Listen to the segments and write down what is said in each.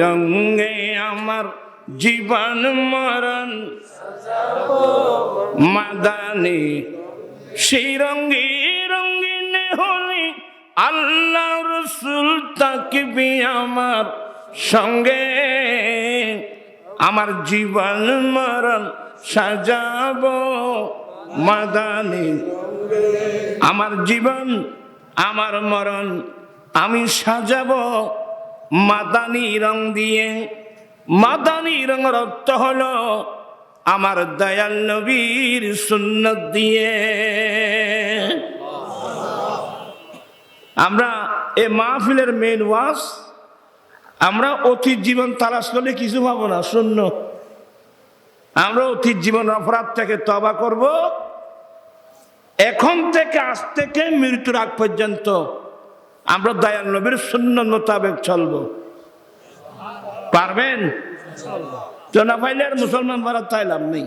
রঙে আমার জীবন মরণ। মাদানি সেই রঙ্গে রঙ্গিন হলে আল্লাহ রসুল তাকবি আমার সঙ্গে। আমার জীবন মরণ সাজাব মাদানি। আমার জীবন, আমার মরণ আমি সাজাবো। মাদানি রং দিয়ে, মাদানি রঙের অর্থ হলো আমার দয়াল নবীর সুন্নত দিয়ে। আমরা এ মাহফিলের মেন ওয়াজ, আমরা অতীত জীবন তালাশ করলে কিছু পাবো না, শূন্য। আমরা অতীত জীবন অপরাধ থেকে তবা করব। এখন থেকে আজ থেকে মৃত্যুর আগ পর্যন্ত আমরা দয়াল নবীর শূন্য মোতাবেক চলব। পারবেন? তো না পাইলে আর মুসলমান বাড়ার চাইলাম নেই।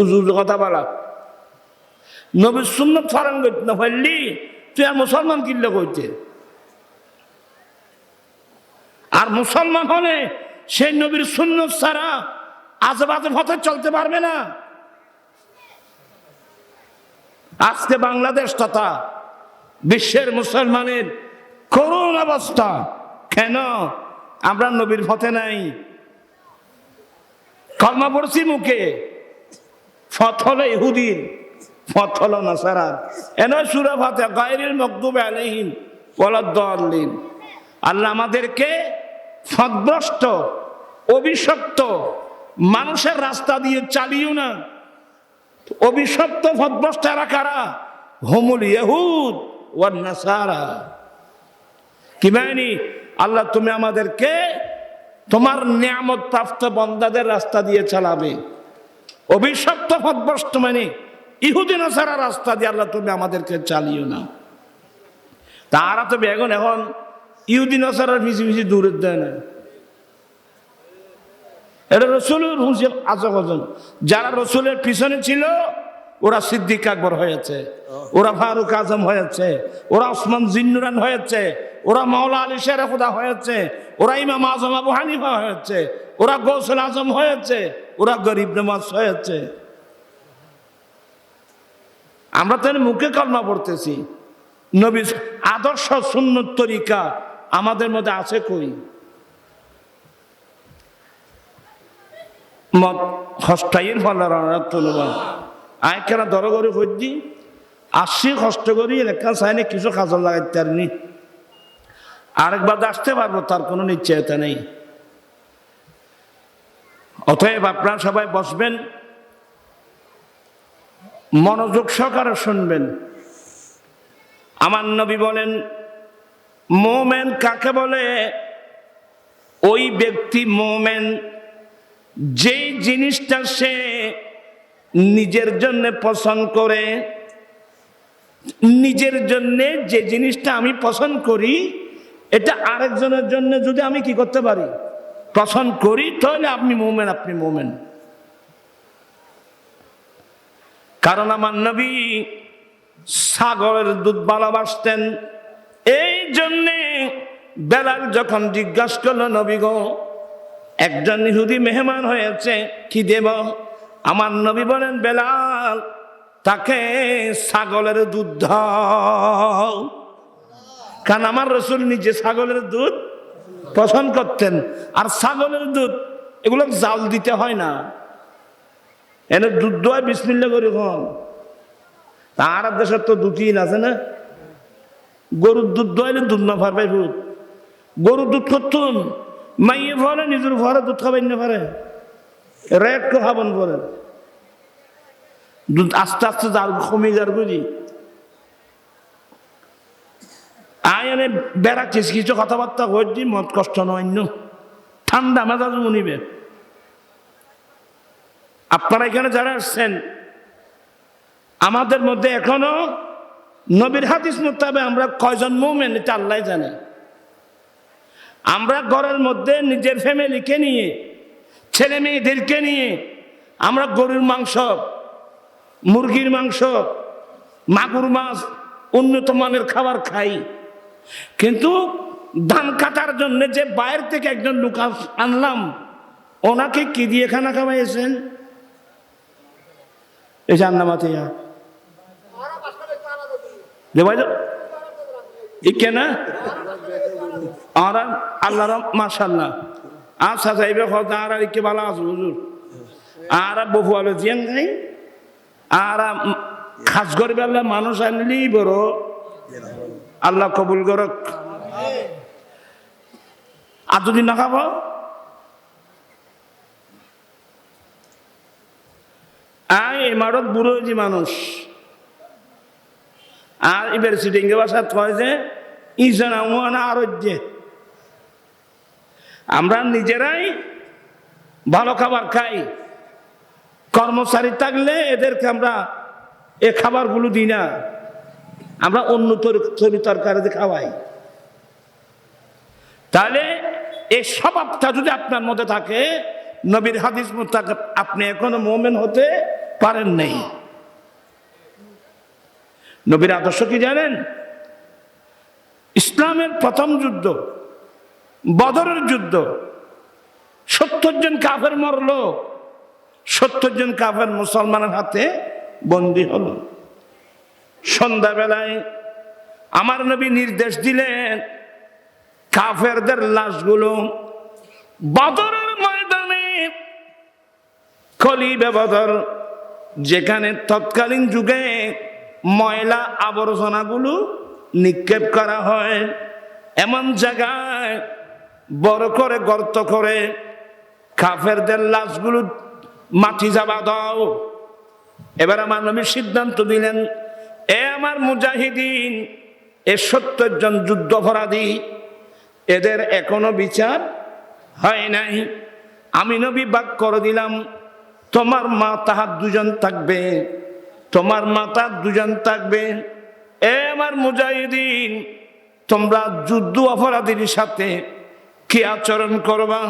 উজু কথা বলা। নবীর শূন্য ফারান না পারলি তুই আর মুসলমান কিনলে কইতে আর মুসলমান হলে সেই নবীর শূন্য ছাড়া আজেবাজে পথে চলতে পারবে না। আজকে বাংলাদেশ তথা বিশ্বের মুসলমানের করুণ অবস্থা। কেন? আমরা নবীর পথে নাই। কলমা পড়ছি মুখে। ফত হলো ইহুদির ফত হলো নাসারার। এন সুরা ফাতে গায়রিল মকদুব আলাইহিম ওয়ালাদ্দাল্লিন আল্লাহ আমাদেরকে ফদভ্রষ্ট অভিশপ্ত, মানুষের রাস্তা দিয়ে চালিও না। অভিশপ্ত ফদভ্রষ্ট এরা কারা? হোমুল ইহুদ। নাসারা। কি বাহিনী? আল্লাহ তুমি আমাদেরকে তোমার নিয়ামত প্রাপ্ত বন্দাদের রাস্তা দিয়ে চালাবে। অভিশপ্ত ফদভ্রষ্ট মানে ইহুদিন সারা রাস্তা দিয়ে আল্লাহ তুমি আমাদেরকে চালিও না। তারা তো বেগুন এখন ইহুদিন সারার মিশি মিশি দূরে দেয় না। এটা রসুলের হুঁশিয়ার আছে যারা রসুলের পিছনে ছিল ওরা সিদ্দিক আকবর হয়েছে, ওরা ফারুক আজম হয়েছে, ওরা ওসমান জিন্নুরান হয়েছে, ওরা মাওলা আলী শেরফুদা হয়েছে, ওরা ইমাম আজম আবু হানিফা হয়েছে, ওরা গৌসুল আজম হয়েছে, ওরা গরিব নমাজ হয়েছে। আমরা তো মুখে কলমা পড়তেছি। নবী আদর্শ সুন্নত তরিকা আমাদের মধ্যে আছে কই? মত হস্তাইয়ের ফলার তুলবা আয় কেন দর করে খুঁজছি আসছি কষ্ট করি এলাকা চাইলে কিছু কাজল লাগাইতে পারিনি আরেকবার আসতে পারব, তার কোনো নিশ্চয়তা নেই। অতএব আপনারা সবাই বসবেন, মনোযোগ সহকারে শুনবেন। আমার নবী বলেন, মোমেন কাকে বলে? ওই ব্যক্তি মোমেন, যেই জিনিসটা সে নিজের জন্য পছন্দ করে, নিজের জন্য যে জিনিসটা আমি পছন্দ করি, এটা আরেকজনের জন্য যদি আমি কি করতে পারি? পছন্দ করি, তাহলে আপনি মোমেন আপনি মোমেন। কারণ আমার নবী সাগরের দুধ ভালোবাসতেন। এই জন্যে বেলাল যখন জিজ্ঞাসা করল, নবী গো, একজন ইহুদি মেহমান হয়েছে, কি দেব? আমার নবী বলেন, বেলাল, তাকে ছাগলের দুধ দাও। কারণ আমার রসুল নিজে ছাগলের দুধ পছন্দ করতেন। আর ছাগলের দুধ, এগুলো জাল দিতে হয় না। এনে দুধ দোয়া বিসমিল্লা করে হন তার দেশের তো দুটিন আছে না। গরুর দুধ দোয়াইলে দুধ না পারবে ভূত। গরুর দুধ করতুন মাইয়ে ভরে, নিজের ভরে দুধ খাবেন না পারে। রেট কো খাবেন পরে দুধ আস্তে আস্তে যার কমে যার বুঝি। আয় এনে বেড়াচ্ছিস, কিছু কথাবার্তা হয়েছি মত কষ্ট নয় ঠান্ডা মেজাজ মনিবে আপনারা এখানে যারা আসছেন, আমাদের মধ্যে এখনও নবীর হাদিস মোতাবে আমরা কয়জন মোমেন, এটা আল্লাহ জানে। আমরা ঘরের মধ্যে নিজের ফ্যামিলিকে নিয়ে ছেলে মেয়েদেরকে নিয়ে আমরা গরুর মাংস, মুরগির মাংস, মাগুর মাছ, উন্নত মানের খাবার খাই। কিন্তু ধান কাটার জন্য যে বাইরে থেকে একজন লোক আনলাম, ওনাকে কি দিয়ে খানা খাওয়াইছেন? এই জান্নামাতে দেবাই ইকে না? আর আল্লাহ মাশাল্লাহ আচ্ছা এইবার কথা আর ইকে ভালো আছে হুজুর আর বহু আলো জিয়ান গাই আর খাস করে বেলা মানুষ আনলি বড় আল্লাহ কবুল করক আর যদি না খাব আই এমারত বুড়ো যে মানুষ। আর এবার সিটিংকে বাসাত কয় যে, ইজনা ওয়ানা আরোগ্যে আমরা নিজেরাই ভালো খাবার খাই। কর্মচারী থাকলে এদেরকে আমরা এ খাবারগুলো দিই না। আমরা অন্য তরি তরকারিতে খাওয়াই। তাহলে এই স্বভাবটা যদি আপনার মধ্যে থাকে, নবীর হাদিস আপনি এখনও মোমেন হতে পারেন নাই। নবীর আদর্শ কি জানেন? ইসলামের প্রথম যুদ্ধ বদরের যুদ্ধ। সত্তর জন কাফের মরল। সত্তর জন কাফের মুসলমানের হাতে বন্দী হল। সন্ধ্যাবেলায় আমার নবী নির্দেশ দিলেন, কাফেরদের লাশগুলো বদরের ময়দানে কলিবে বদর, যেখানে তৎকালীন যুগে ময়লা আবর্জনাগুলো নিক্ষেপ করা হয়। এমন জায়গায় বড় করে গর্ত করে কাফেরদের লাশগুলো মাটি যাবা দাও। এবার আমার নবী সিদ্ধান্ত দিলেন, এ আমার মুজাহিদিন, এ সত্তর জন যুদ্ধাপরাধী, এদের এখনও বিচার হয় নাই। আমি নবী বাক করে দিলাম, তোমার মা তাহার দুজন থাকবে, তোমার মাতা দুজন থাকবে। এ আমার মুজাহিদিন, তোমরা যুদ্ধ অপরাধীর সাথে কি আচরণ করবা?